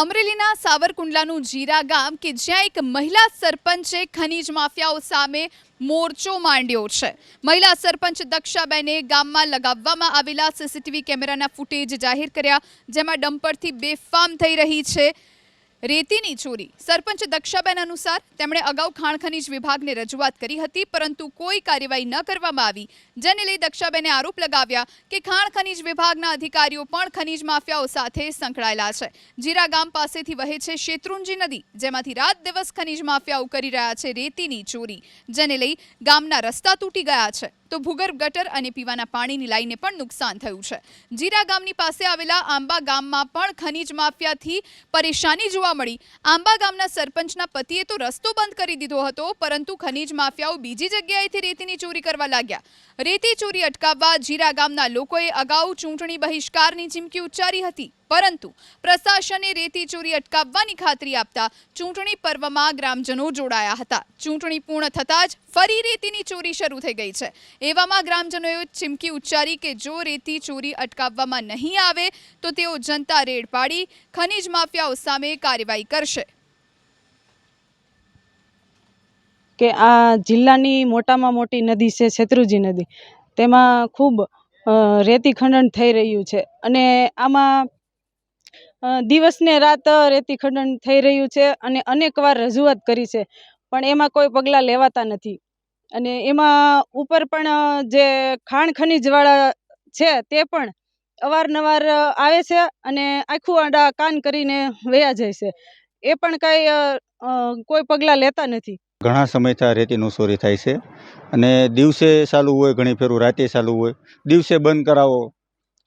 અમરેલીના સાવરકુંડલાનું જીરા ગામ કે જ્યાં એક મહિલા સરપંચે ખનીજ માફિયાઓ સામે મોરચો માંડ્યો છે. મહિલા સરપંચ દક્ષાબેને ગામમાં લગાવવામાં આવેલા સીસીટીવી કેમેરાના ફૂટેજ જાહેર કર્યા, જેમાં ડમ્પરથી બેફામ થઈ રહી છે. રેતીની ચોરી. સરપંચ દક્ષાબેન અનુસાર તેમણે અગાઉ ખાણ ખનીજ વિભાગને રજૂઆત કરી હતી, પરંતુ કોઈ કાર્યવાહી ન કરવામાં આવી. જેને લઈ દક્ષાબેને આરોપ લગાવ્યા કે ખાણ ખનીજ વિભાગના અધિકારીઓ પણ ખનીજ માફિયાઓ સાથે સંકળાયેલા છે. જીરા ગામ પાસેથી વહે છે શેત્રુંજી નદી, જેમાંથી રાત દિવસ ખનીજ માફિયાઓ કરી રહ્યા છે રેતીની ચોરી, જેને લઈ ગામના રસ્તા તૂટી ગયા છે. તો ભૂગર્ભ ગટર અને પીવાના પાણીની લાઈને પણ નુકસાન થયું છે. જીરા ગામની પાસે આવેલા આંબા ગામમાં પણ ખનીજ માફિયાથી પરેશાની જોવા મળી. આંબા ગામના સરપંચના પતિએ તો રસ્તો બંધ કરી દીધો હતો, પરંતુ ખનીજ માફિયાઓ બીજી જગ્યાએથી રેતીની ચોરી કરવા લાગ્યા. રેતી ચોરી અટકાવવા જીરા ગામના લોકોએ અગાઉ ચૂંટણી બહિષ્કારની ચીમકી ઉચ્ચારી હતી. પરંતુ પ્રશાસને રેતી ચોરી અટકાવવાની ખાતરી આપતા ચૂંટણી પર્વમાં ગ્રામજનો જોડાયા હતા. ચૂંટણી પૂર્ણ થતાં જ ફરી રેતીની ચોરી શરૂ થઈ ગઈ છે. એવામાં ગ્રામજનોએ ચીમકી ઉચ્ચારી કે જો રેતી ચોરી અટકાવવામાં નહીં આવે, તો તેઓ જનતા રેડ પાડી ખનીજ માફિયાઓ સામે કાર્યવાહી કરશે. કે આ જિલ્લાની મોટામાં મોટી નદી છે, શેત્રુજી નદી. તેમાં ખૂબ રેતી ખંડન થઈ રહ્યું છે. અને આમાં દિવસને રાત રેતી ખંડન થઈ રહ્યું છે અને અનેકવાર રજૂઆત કરી છે, પણ એમાં કોઈ પગલાં લેવાતા નથી. અને એમાં ઉપર પણ જે ખાણ ખનીજવાળા છે તે પણ અવારનવાર આવે છે અને આખું આડા કાન કરીને વયા જાય છે. એ પણ કાંઈ કોઈ પગલાં લેતા નથી. ઘણા સમયથી આ રેતીનું ચોરી થાય છે અને દિવસે ચાલુ હોય, ઘણી ફેરું રાતે ચાલુ હોય. દિવસે બંધ કરાવો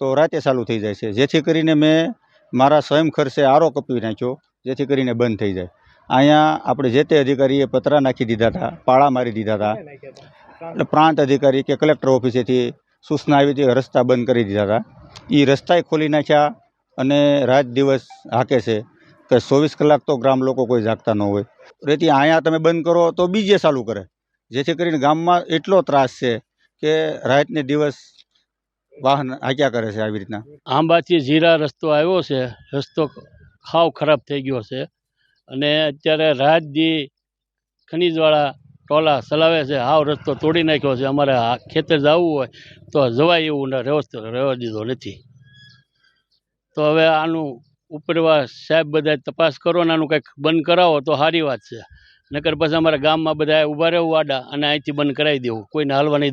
તો રાતે ચાલુ થઈ જાય છે. જેથી કરીને મેં મારા સ્વયં ખર્ચે આરો કપી નાખ્યો, જેથી કરીને બંધ થઈ જાય. અહીંયા આપણે જે તે અધિકારીએ પતરા નાખી દીધા હતા, પાળા મારી દીધા હતા. એટલે પ્રાંત અધિકારી કે કલેક્ટર ઓફિસેથી સૂચના આવી હતી, રસ્તા બંધ કરી દીધા હતા. એ રસ્તાએ ખોલી નાખ્યા અને રાત દિવસ હાકે છે કે ચોવીસ કલાક તો ગ્રામ લોકો કોઈ જાગતા ન હોય. રેતી અહીંયા તમે બંધ કરો તો બીજે ચાલુ કરે. જેથી કરીને ગામમાં એટલો ત્રાસ છે કે રાતને દિવસ વાહન હાક્યા કરે છે આવી રીતના? આંબાથી જીરા રસ્તો આવ્યો છે. રસ્તો ખાવ ખરાબ થઈ ગયો છે. અને અત્યારે રાત દી ખનીજવાળા ટોલા ચલાવે છે. હાવ રસ્તો તોડી નાખ્યો છે. અમારે ખેતર જવું હોય તો જવાય એવું વ્યવસ્થિત રહેવા દીધો નથી. તો હવે આનું ઉપરવા સાહેબ બધા તપાસ કરો ને આનું કંઈક બંધ કરાવો તો સારી વાત છે. નકર પછી અમારા ગામમાં બધા ઊભા રહેવું આડા અને અહીંથી બંધ કરાવી દેવું. કોઈને હાલવા નહીં